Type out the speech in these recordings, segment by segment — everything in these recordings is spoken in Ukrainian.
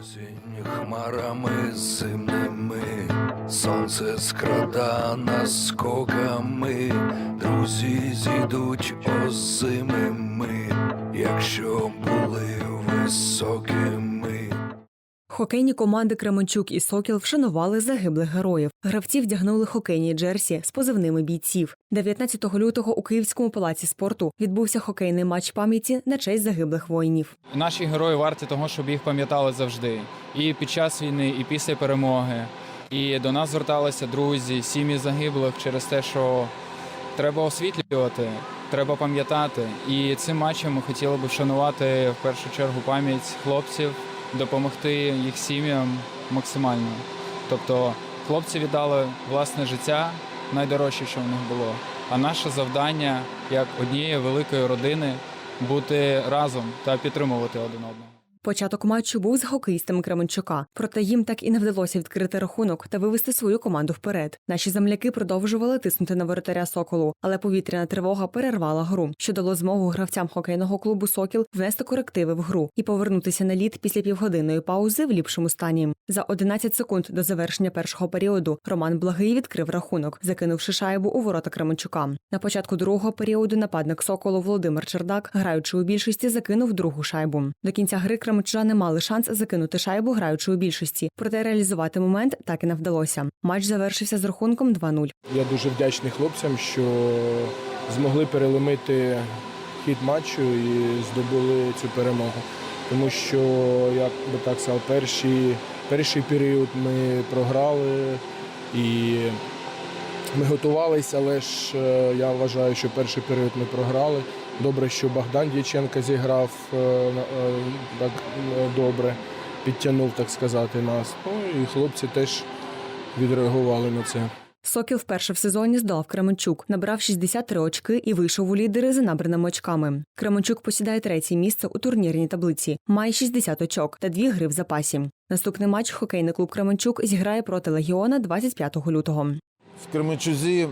Осінь хмарами зимними, сонце скрада наскоками, друзі зійдуть озимими, якщо були високими. Хокейні команди Кременчук і Сокіл вшанували загиблих героїв. Гравці вдягнули хокейні джерсі з позивними бійців. 19 лютого у Київському палаці спорту відбувся хокейний матч пам'яті на честь загиблих воїнів. Наші герої варті того, щоб їх пам'ятали завжди. І під час війни, і після перемоги. І до нас зверталися друзі, сім'ї загиблих через те, що треба освітлювати, треба пам'ятати. І цим матчем ми хотіли би вшанувати в першу чергу пам'ять хлопців, допомогти їх сім'ям максимально. Тобто хлопці віддали власне життя, найдорожче, що в них було. А наше завдання як однієї великої родини бути разом та підтримувати один одного. Початок матчу був з хокеїстами Кременчука, проте їм так і не вдалося відкрити рахунок та вивести свою команду вперед. Наші земляки продовжували тиснути на воротаря Соколу, але повітряна тривога перервала гру, що дало змогу гравцям хокейного клубу Сокіл внести корективи в гру і повернутися на лід після півгодинної паузи в ліпшому стані. За 11 секунд до завершення першого періоду Роман Благий відкрив рахунок, закинувши шайбу у ворота Кременчука. На початку другого періоду нападник Соколу Володимир Чердак, граючи у більшості, закинув другу шайбу. До кінця гри кременчужани мали шанс закинути шайбу, граючи у більшості, проте реалізувати момент так і не вдалося. Матч завершився з рахунком 2-0. Я дуже вдячний хлопцям, що змогли переломити хід матчу і здобули цю перемогу. Тому що, як би так сказав, перший, перший період ми програли і ми готувалися, але ж е, я вважаю, що перший період ми програли. Добре, що Богдан Дяченко зіграв е, е, так е, добре, підтягнув, так сказати, нас. Ну і хлопці теж відреагували на це. Сокіл вперше в сезоні здолав Кременчук, набрав 63 очки і вийшов у лідери за набраними очками. Кременчук посідає третє місце у турнірній таблиці, має 60 очок та дві гри в запасі. Наступний матч хокейний клуб Кременчук зіграє проти Легіона 25 лютого. В Кременчузі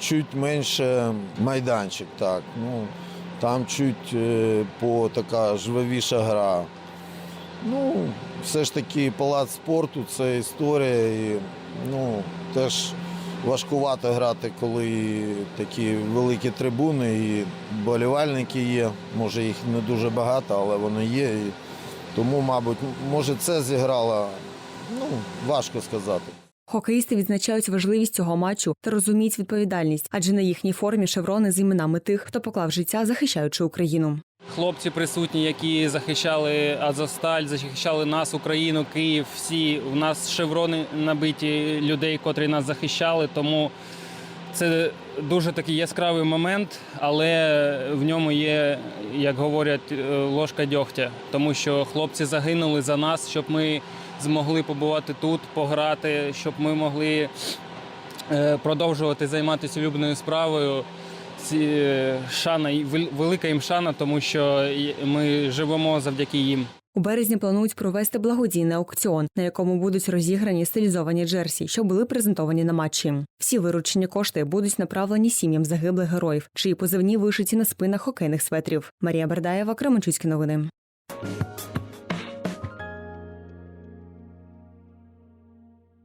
чуть менше майданчик, так. Ну, там чуть е, по така жвавіша гра. Ну, все ж таки палац спорту це історія. І, ну, теж важкувато грати, коли такі великі трибуни і болівальники є. Може їх не дуже багато, але вони є. І тому, мабуть, може це зіграло, ну, важко сказати. Хокеїсти відзначають важливість цього матчу та розуміють відповідальність, адже на їхній формі шеврони з іменами тих, хто поклав життя, захищаючи Україну. хлопці присутні, які захищали Азовсталь, захищали нас, Україну, Київ. Всі у нас шеврони набиті людей, котрі нас захищали. Тому це дуже такий яскравий момент, але в ньому є, як говорять, е, ложка дьогтя, тому що хлопці загинули за нас, щоб ми змогли побувати тут, пограти, щоб ми могли е, продовжувати займатися улюбленою справою. Ці е, шана велика їм шана, тому що ми живемо завдяки їм. У березні планують провести благодійний аукціон, на якому будуть розіграні стилізовані джерсі, що були презентовані на матчі. Всі виручені кошти будуть направлені сім'ям загиблих героїв, чиї позивні вишиті на спинах хокейних светрів. Марія Бердаєва, Кременчуцькі новини.